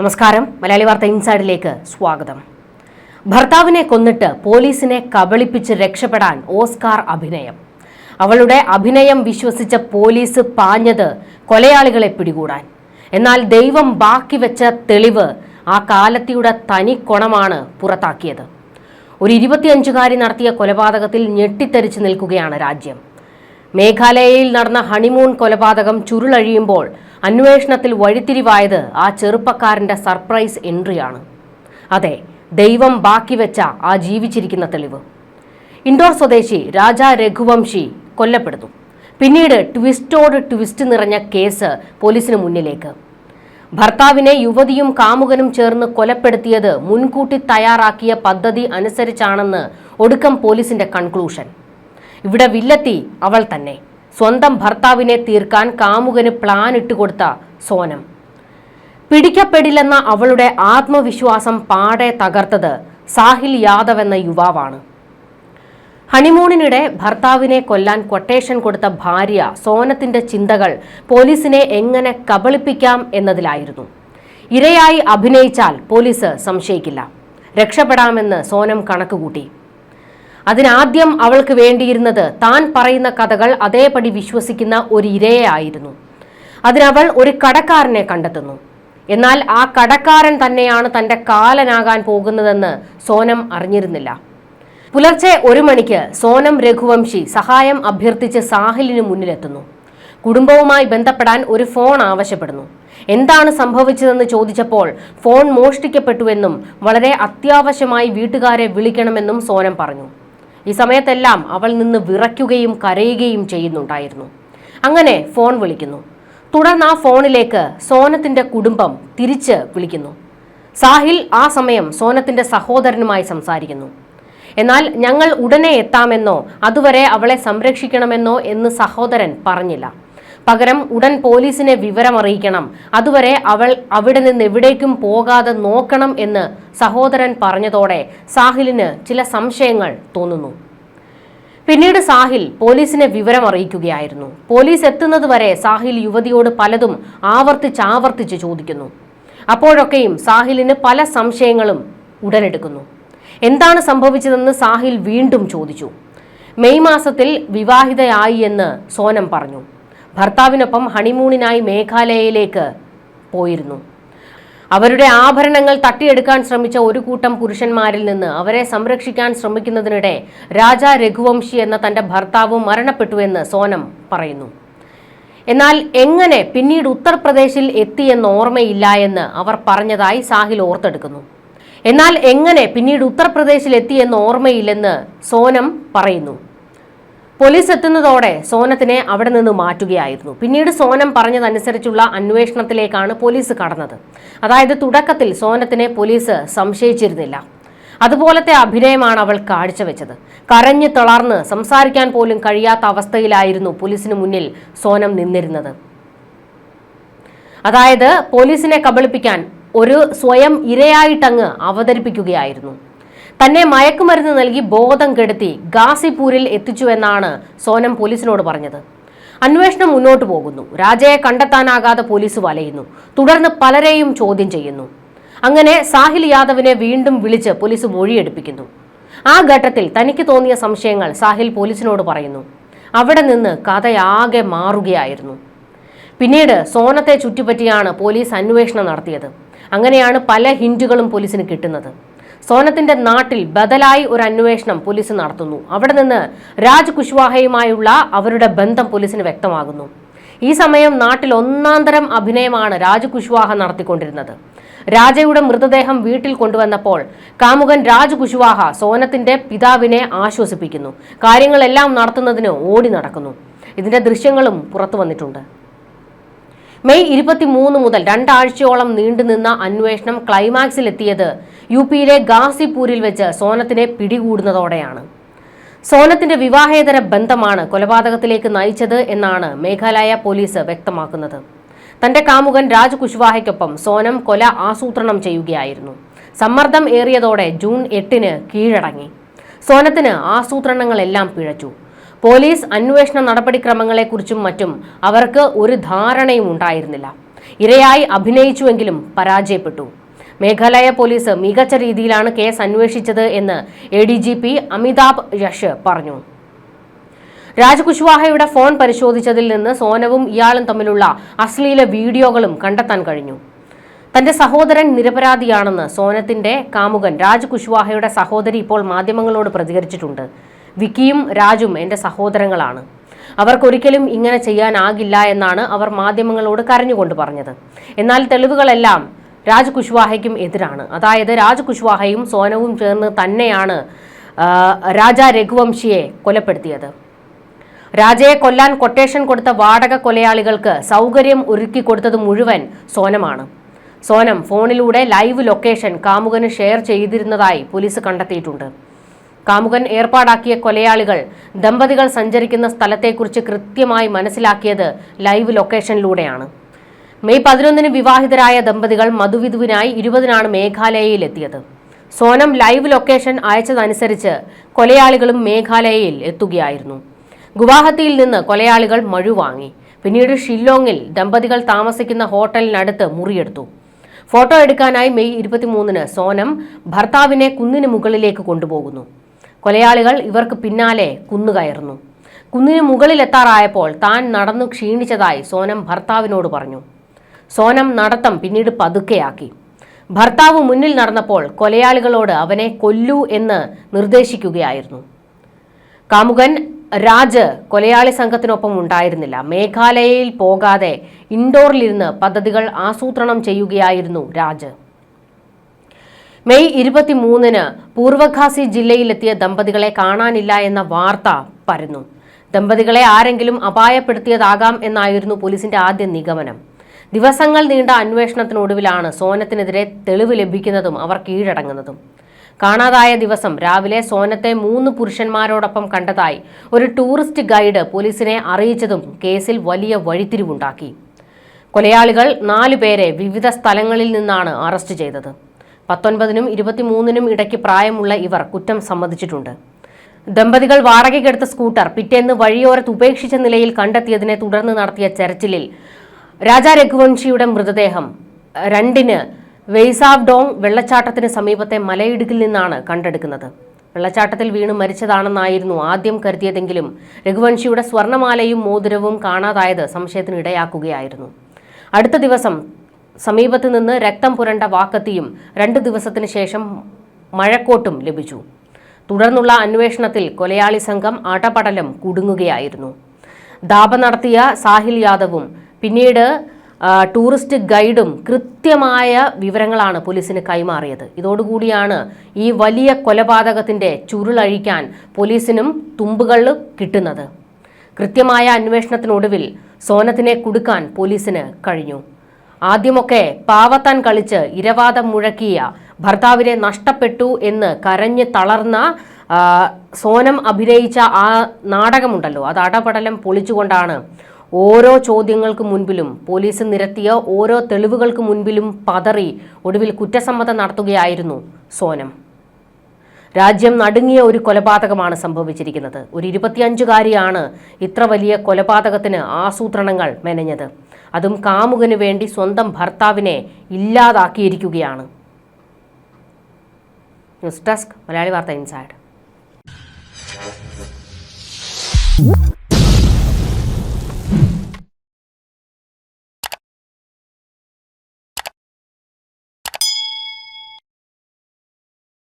നമസ്കാരം. മലയാളി വാർത്ത ഇൻസൈഡിലേക്ക് സ്വാഗതം. ഭർത്താവിനെ കൊന്നിട്ട് പോലീസിനെ കബളിപ്പിച്ച് രക്ഷപ്പെടാൻ ഓസ്കാർ അഭിനയം. അവളുടെ അഭിനയം വിശ്വസിച്ച പോലീസ് പാഞ്ഞത് കൊലയാളികളെ പിടികൂടാൻ. എന്നാൽ ദൈവം ബാക്കി വെച്ച തെളിവ് ആ കാലത്തിയുടെ തനി കൊണമാണ് പുറത്താക്കിയത്. ഒരു ഇരുപത്തിയഞ്ചുകാരി നടത്തിയ കൊലപാതകത്തിൽ ഞെട്ടിത്തെറിച്ച് നിൽക്കുകയാണ് രാജ്യം. മേഘാലയയിൽ നടന്ന ഹണിമൂൺ കൊലപാതകം ചുരുളഴിയുമ്പോൾ അന്വേഷണത്തിൽ വഴിത്തിരിവായത് ആ ചെറുപ്പക്കാരന്റെ സർപ്രൈസ് എൻട്രിയാണ്. അതെ ദൈവം ബാക്കി വെച്ച ആ ജീവിച്ചിരിക്കുന്ന തെളിവ്. ഇൻഡോർ സ്വദേശി രാജാ രഘുവംശി കൊല്ലപ്പെടുന്നു. പിന്നീട് ട്വിസ്റ്റോട് ട്വിസ്റ്റ് നിറഞ്ഞ കേസ് പോലീസിന് മുന്നിലേക്ക്. ഭർത്താവിനെ യുവതിയും കാമുകനും ചേർന്ന് കൊലപ്പെടുത്തിയത് മുൻകൂട്ടി തയ്യാറാക്കിയ പദ്ധതി അനുസരിച്ചാണെന്ന് ഒടുക്കം പോലീസിന്റെ കൺക്ലൂഷൻ. ഇവിടെ വില്ലെത്തി അവൾ തന്നെ. സ്വന്തം ഭർത്താവിനെ തീർക്കാൻ കാമുകന് പ്ലാൻ ഇട്ടുകൊടുത്ത സോനം. പിടിക്കപ്പെടില്ലെന്ന അവളുടെ ആത്മവിശ്വാസം പാടെ തകർത്തത് സാഹിൽ യാദവ് എന്ന യുവാവാണ്. ഹണിമൂണിനിടെ ഭർത്താവിനെ കൊല്ലാൻ കൊട്ടേഷൻ കൊടുത്ത ഭാര്യ സോനത്തിന്റെ ചിന്തകൾ പോലീസിനെ എങ്ങനെ കബളിപ്പിക്കാം എന്നതിലായിരുന്നു. ഇരയായി അഭിനയിച്ചാൽ പോലീസ് സംശയിക്കില്ല. രക്ഷപ്പെടാമെന്ന് സോനം കണക്കുകൂട്ടി. അതിനാദ്യം അവൾക്ക് വേണ്ടിയിരുന്നത് താൻ പറയുന്ന കഥകൾ അതേപടി വിശ്വസിക്കുന്ന ഒരു ഇരയായിരുന്നു. അതിനവൾ ഒരു കടക്കാരനെ കണ്ടെത്തുന്നു. എന്നാൽ ആ കടക്കാരൻ തന്നെയാണ് തന്റെ കാലനാകാൻ പോകുന്നതെന്ന് സോനം അറിഞ്ഞിരുന്നില്ല. പുലർച്ചെ ഒരു മണിക്ക് സോനം രഘുവംശി സഹായം അഭ്യർത്ഥിച്ച് സാഹിലിന് മുന്നിലെത്തുന്നു. കുടുംബവുമായി ബന്ധപ്പെടാൻ ഒരു ഫോൺ ആവശ്യപ്പെടുന്നു. എന്താണ് സംഭവിച്ചതെന്ന് ചോദിച്ചപ്പോൾ ഫോൺ മോഷ്ടിക്കപ്പെട്ടുവെന്നും വളരെ അത്യാവശ്യമായി വീട്ടുകാരെ വിളിക്കണമെന്നും സോനം പറഞ്ഞു. ഈ സമയത്തെല്ലാം അവൾ നിന്ന് വിറയ്ക്കുകയും കരയുകയും ചെയ്യുന്നുണ്ടായിരുന്നു. അങ്ങനെ ഫോൺ വിളിക്കുന്നു. തുടർന്ന് ആ ഫോണിലേക്ക് സോനത്തിന്റെ കുടുംബം തിരിച്ച് വിളിക്കുന്നു. സാഹിൽ ആ സമയം സോനത്തിന്റെ സഹോദരനുമായി സംസാരിക്കുന്നു. എന്നാൽ ഞങ്ങൾ ഉടനെ എത്താമെന്നോ അതുവരെ അവളെ സംരക്ഷിക്കണമെന്നോ എന്ന് സഹോദരൻ പറഞ്ഞില്ല. പകരം ഉടൻ പോലീസിനെ വിവരം അറിയിക്കണം അതുവരെ അവൾ അവിടെ നിന്ന് എവിടേക്കും പോകാതെ നോക്കണം എന്ന് സഹോദരൻ പറഞ്ഞതോടെ സാഹിലിന് ചില സംശയങ്ങൾ തോന്നുന്നു. പിന്നീട് സാഹിൽ പോലീസിനെ വിവരം അറിയിക്കുകയായിരുന്നു പോലീസ് എത്തുന്നത് വരെ സാഹിൽ യുവതിയോട് പലതും ആവർത്തിച്ച് ആവർത്തിച്ച് ചോദിക്കുന്നു. അപ്പോഴൊക്കെയും സാഹിലിന് പല സംശയങ്ങളും ഉടലെടുക്കുന്നു. എന്താണ് സംഭവിച്ചതെന്ന് സാഹിൽ വീണ്ടും ചോദിച്ചു. മെയ് മാസത്തിൽ വിവാഹിതയായി എന്ന് സോനം പറഞ്ഞു. ഭർത്താവിനൊപ്പം ഹണിമൂണിനായി മേഘാലയയിലേക്ക് പോയിരുന്നു. അവരുടെ ആഭരണങ്ങൾ തട്ടിയെടുക്കാൻ ശ്രമിച്ച ഒരു കൂട്ടം പുരുഷന്മാരിൽ നിന്ന് അവരെ സംരക്ഷിക്കാൻ ശ്രമിക്കുന്നതിനിടെ രാജ രഘുവംശി എന്ന തന്റെ ഭർത്താവ് മരണപ്പെട്ടുവെന്ന് സോനം പറയുന്നു. എന്നാൽ എങ്ങനെ പിന്നീട് ഉത്തർപ്രദേശിൽ എത്തിയെന്ന് ഓർമ്മയില്ല എന്ന് അവർ പറഞ്ഞതായി സാഹിൽ ഓർത്തെടുക്കുന്നു. എന്നാൽ എങ്ങനെ പിന്നീട് ഉത്തർപ്രദേശിൽ എത്തിയെന്ന് ഓർമ്മയില്ലെന്ന് സോനം പറയുന്നു. പോലീസ് എത്തുന്നതോടെ സോനത്തിനെ അവിടെ നിന്ന് മാറ്റുകയായിരുന്നു. പിന്നീട് സോനം പറഞ്ഞതനുസരിച്ചുള്ള അന്വേഷണത്തിലേക്കാണ് പോലീസ് കടന്നത്. അതായത് തുടക്കത്തിൽ സോനത്തിനെ പോലീസ് സംശയിച്ചിരുന്നില്ല. അതുപോലത്തെ അഭിനയമാണ് അവൾ കാഴ്ചവെച്ചത്. കരഞ്ഞു തളർന്ന് സംസാരിക്കാൻ പോലും കഴിയാത്ത അവസ്ഥയിലായിരുന്നു പോലീസിന് മുന്നിൽ സോനം നിന്നിരുന്നത്. അതായത് പോലീസിനെ കബളിപ്പിക്കാൻ ഒരു സ്വയം ഇരയായിട്ടങ്ങ് അവതരിപ്പിക്കുകയായിരുന്നു. തന്നെ മയക്കുമരുന്ന് നൽകി ബോധം കെടുത്തി ഗാസിപൂരിൽ എത്തിച്ചുവെന്നാണ് സോനം പോലീസിനോട് പറഞ്ഞത്. അന്വേഷണം മുന്നോട്ട് പോകുന്നു. രാജയെ കണ്ടെത്താനാകാതെ പോലീസ് വലയുന്നു. തുടർന്ന് പലരെയും ചോദ്യം ചെയ്യുന്നു. അങ്ങനെ സാഹിൽ യാദവിനെ വീണ്ടും വിളിച്ച് പോലീസ് മൊഴിയെടുപ്പിക്കുന്നു. ആ ഘട്ടത്തിൽ തനിക്ക് തോന്നിയ സംശയങ്ങൾ സാഹിൽ പോലീസിനോട് പറയുന്നു. അവിടെ നിന്ന് കഥയാകെ മാറുകയായിരുന്നു. പിന്നീട് സോനത്തെ ചുറ്റിപ്പറ്റിയാണ് പോലീസ് അന്വേഷണം നടത്തിയത്. അങ്ങനെയാണ് പല ഹിന്റുകളും പോലീസിന് കിട്ടുന്നത്. സോനത്തിന്റെ നാട്ടിൽ ബദലായി ഒരു അന്വേഷണം പോലീസ് നടത്തുന്നു. അവിടെ നിന്ന് രാജ് കുശ്വാഹയുമായുള്ള അവരുടെ ബന്ധം പോലീസിന് വ്യക്തമാകുന്നു. ഈ സമയം നാട്ടിൽ ഒന്നാന്തരം അഭിനയമാണ് രാജ് കുശ്വാഹ നടത്തിക്കൊണ്ടിരുന്നത്. രാജയുടെ മൃതദേഹം വീട്ടിൽ കൊണ്ടുവന്നപ്പോൾ കാമുകൻ രാജ് കുശ്വാഹ സോനത്തിന്റെ പിതാവിനെ ആശ്വസിപ്പിക്കുന്നു. കാര്യങ്ങളെല്ലാം നടത്തുന്നതിന് ഓടി നടക്കുന്നു. ഇതിന്റെ ദൃശ്യങ്ങളും പുറത്തു വന്നിട്ടുണ്ട്. മെയ് ഇരുപത്തിമൂന്ന് മുതൽ രണ്ടാഴ്ചയോളം നീണ്ടുനിന്ന അന്വേഷണം ക്ലൈമാക്സിലെത്തിയത് യു പിയിലെ ഗാസിപൂരിൽ വെച്ച് സോനത്തിനെ പിടികൂടുന്നതോടെയാണ്. സോനത്തിന്റെ വിവാഹേതര ബന്ധമാണ് കൊലപാതകത്തിലേക്ക് നയിച്ചത് എന്നാണ് മേഘാലയ പോലീസ് വ്യക്തമാക്കുന്നത്. തന്റെ കാമുകൻ രാജ് കുശ്വാഹയ്ക്കൊപ്പം സോനം കൊല ആസൂത്രണം ചെയ്യുകയായിരുന്നു. സമ്മർദ്ദം ഏറിയതോടെ ജൂൺ എട്ടിന് കീഴടങ്ങി. സോനത്തിന് ആസൂത്രണങ്ങളെല്ലാം പിഴച്ചു. പോലീസ് അന്വേഷണ നടപടിക്രമങ്ങളെക്കുറിച്ചും മറ്റും അവർക്ക് ഒരു ധാരണയും ഉണ്ടായിരുന്നില്ല. ഇരയായി അഭിനയിച്ചുവെങ്കിലും പരാജയപ്പെട്ടു. മേഘാലയ പോലീസ് മികച്ച രീതിയിലാണ് കേസ് അന്വേഷിച്ചത് എന്ന് A D G P Amitabh Yash പറഞ്ഞു. രാജകുശ്വാഹയുടെ ഫോൺ പരിശോധിച്ചതിൽ നിന്ന് സോനവും ഇയാളും തമ്മിലുള്ള അശ്ലീല വീഡിയോകളും കണ്ടെത്താൻ കഴിഞ്ഞു. തന്റെ സഹോദരൻ നിരപരാധിയാണെന്ന് സോനത്തിന്റെ കാമുകൻ രാജകുശ്വാഹയുടെ സഹോദരി ഇപ്പോൾ മാധ്യമങ്ങളോട് പ്രതികരിച്ചിട്ടുണ്ട്. വിക്കിയും രാജും എന്റെ സഹോദരങ്ങളാണ്. അവർക്കൊരിക്കലും ഇങ്ങനെ ചെയ്യാനാകില്ല എന്നാണ് അവർ മാധ്യമങ്ങളോട് കരഞ്ഞുകൊണ്ട് പറഞ്ഞത്. എന്നാൽ തെളിവുകളെല്ലാം രാജ് കുശ്വാഹയ്ക്കും എതിരാണ്. അതായത് രാജ് കുശ്വാഹയും സോനവും ചേർന്ന് തന്നെയാണ് രാജ രഘുവംശിയെ കൊലപ്പെടുത്തിയത്. രാജയെ കൊല്ലാൻ കൊട്ടേഷൻ കൊടുത്ത വാടക കൊലയാളികൾക്ക് സൗകര്യം ഒരുക്കി കൊടുത്തത് മുഴുവൻ സോനമാണ്. സോനം ഫോണിലൂടെ ലൈവ് ലൊക്കേഷൻ കാമുകന് ഷെയർ ചെയ്തിരുന്നതായി പോലീസ് കണ്ടെത്തിയിട്ടുണ്ട്. കാമുകൻ ഏർപ്പാടാക്കിയ കൊലയാളികൾ ദമ്പതികൾ സഞ്ചരിക്കുന്ന സ്ഥലത്തെക്കുറിച്ച് കൃത്യമായി മനസ്സിലാക്കിയത് ലൈവ് ലൊക്കേഷനിലൂടെയാണ്. മെയ് പതിനൊന്നിന് വിവാഹിതരായ ദമ്പതികൾ മധുവിധുവിനായി ഇരുപതിനാണ് മേഘാലയയിലെത്തിയത്. സോനം ലൈവ് ലൊക്കേഷൻ അയച്ചതനുസരിച്ച് കൊലയാളികളും മേഘാലയയിൽ എത്തുകയായിരുന്നു. ഗുവാഹത്തിയിൽ നിന്ന് കൊലയാളികൾ മഴു വാങ്ങി. പിന്നീട് ഷില്ലോങ്ങിൽ ദമ്പതികൾ താമസിക്കുന്ന ഹോട്ടലിനടുത്ത് മുറിയെടുത്തു. ഫോട്ടോ എടുക്കാനായി മെയ് ഇരുപത്തിമൂന്നിന് സോനം ഭർത്താവിനെ കുന്നിന് മുകളിലേക്ക് കൊണ്ടുപോകുന്നു. കൊലയാളികൾ ഇവർക്ക് പിന്നാലെ കുന്നുകയറുന്നു കുന്നിന് മുകളിലെത്താറായപ്പോൾ താൻ നടന്നു ക്ഷീണിച്ചതായി സോനം ഭർത്താവിനോട് പറഞ്ഞു. സോനം നടത്തം പിന്നീട് പതുക്കെയാക്കി. ഭർത്താവ് മുന്നിൽ നടന്നപ്പോൾ കൊലയാളികളോട് അവനെ കൊല്ലൂ എന്ന് നിർദ്ദേശിക്കുകയായിരുന്നു. കാമുകൻ രാജ് കൊലയാളി സംഘത്തിനൊപ്പം ഉണ്ടായിരുന്നില്ല. മേഘാലയയിൽ പോകാതെ ഇൻഡോറിലിരുന്ന് പദ്ധതികൾ ആസൂത്രണം ചെയ്യുകയായിരുന്നു രാജ്. മെയ് ഇരുപത്തിമൂന്നിന് പൂർവഖാസി ജില്ലയിലെത്തിയ ദമ്പതികളെ കാണാനില്ല എന്ന വാർത്ത പരന്നു. ദമ്പതികളെ ആരെങ്കിലും അപായപ്പെടുത്തിയതാകാം എന്നായിരുന്നു പോലീസിന്റെ ആദ്യ നിഗമനം. ദിവസങ്ങൾ നീണ്ട അന്വേഷണത്തിനൊടുവിലാണ് സോനത്തിനെതിരെ തെളിവ് ലഭിക്കുന്നതും അവർ കീഴടങ്ങുന്നതും. കാണാതായ ദിവസം രാവിലെ സോനത്തെ മൂന്ന് പുരുഷന്മാരോടൊപ്പം കണ്ടതായി ഒരു ടൂറിസ്റ്റ് ഗൈഡ് പോലീസിനെ അറിയിച്ചതും കേസിൽ വലിയ വഴിത്തിരിവുണ്ടാക്കി. കൊലയാളികൾ നാലുപേരെ വിവിധ സ്ഥലങ്ങളിൽ നിന്നാണ് അറസ്റ്റ് ചെയ്തത്. പത്തൊൻപതിനും ഇരുപത്തിമൂന്നിനും ഇടയ്ക്ക് പ്രായമുള്ള ഇവർ കുറ്റം സമ്മതിച്ചിട്ടുണ്ട്. ദമ്പതികൾ വാടകയ്ക്കെടുത്ത സ്കൂട്ടർ പിറ്റേന്ന് വഴിയോരത്ത് ഉപേക്ഷിച്ച നിലയിൽ കണ്ടെത്തിയതിനെ തുടർന്ന് നടത്തിയ തെരച്ചിലിൽ രാജാ രഘുവംശിയുടെ മൃതദേഹം രണ്ടിന് വെയ്സാബ്ഡോങ് വെള്ളച്ചാട്ടത്തിന് സമീപത്തെ മലയിടുക്കിൽ നിന്നാണ് കണ്ടെടുക്കുന്നത്. വെള്ളച്ചാട്ടത്തിൽ വീണ് മരിച്ചതാണെന്നായിരുന്നു ആദ്യം കരുതിയതെങ്കിലും രഘുവംശിയുടെ സ്വർണമാലയും മോതിരവും കാണാതായത് സംശയത്തിനിടയാക്കുകയായിരുന്നു. അടുത്ത ദിവസം സമീപത്ത് നിന്ന് രക്തം പുരണ്ട വാക്കത്തിയും രണ്ട് ദിവസത്തിന് ശേഷം മഴക്കോട്ടും ലഭിച്ചു. തുടർന്നുള്ള അന്വേഷണത്തിൽ കൊലയാളി സംഘം ആട്ടപടലം കുടുങ്ങുകയായിരുന്നു. ദാപ നടത്തിയ സാഹിൽ യാദവും പിന്നീട് ടൂറിസ്റ്റ് ഗൈഡും കൃത്യമായ വിവരങ്ങളാണ് പോലീസിന് കൈമാറിയത്. ഇതോടുകൂടിയാണ് ഈ വലിയ കൊലപാതകത്തിന്റെ ചുരുളഴിക്കാൻ പോലീസിനും തുമ്പുകൾ കിട്ടുന്നത്. കൃത്യമായ അന്വേഷണത്തിനൊടുവിൽ സോനത്തിനെ കുടുക്കാൻ പോലീസിന് കഴിഞ്ഞു. ആദ്യമൊക്കെ പാവത്താൻ കളിച്ച് ഇരവാദം മുഴക്കിയ ഭർത്താവിനെ നഷ്ടപ്പെട്ടു എന്ന് കരഞ്ഞ് തളർന്ന സോനം അഭിനയിച്ച ആ നാടകമുണ്ടല്ലോ. അത് അടപടലം പൊളിച്ചുകൊണ്ടാണ് ഓരോ ചോദ്യങ്ങൾക്ക് മുൻപിലും പോലീസ് നിരത്തിയ ഓരോ തെളിവുകൾക്ക് മുൻപിലും പതറി ഒടുവിൽ കുറ്റസമ്മതം നടത്തുകയായിരുന്നു സോനം. രാജ്യം നടുങ്ങിയ ഒരു കൊലപാതകമാണ് സംഭവിച്ചിരിക്കുന്നത്. ഒരു ഇരുപത്തിയഞ്ചുകാരിയാണ് ഇത്ര വലിയ കൊലപാതകത്തിന് ആസൂത്രണങ്ങൾ മെനഞ്ഞത്. അതും കാമുകന് വേണ്ടി സ്വന്തം ഭർത്താവിനെ ഇല്ലാതാക്കിയിരിക്കുകയാണ്. ന്യൂസ് ഡെസ്ക് മലയാളി വാർത്ത ഇൻസൈഡ്.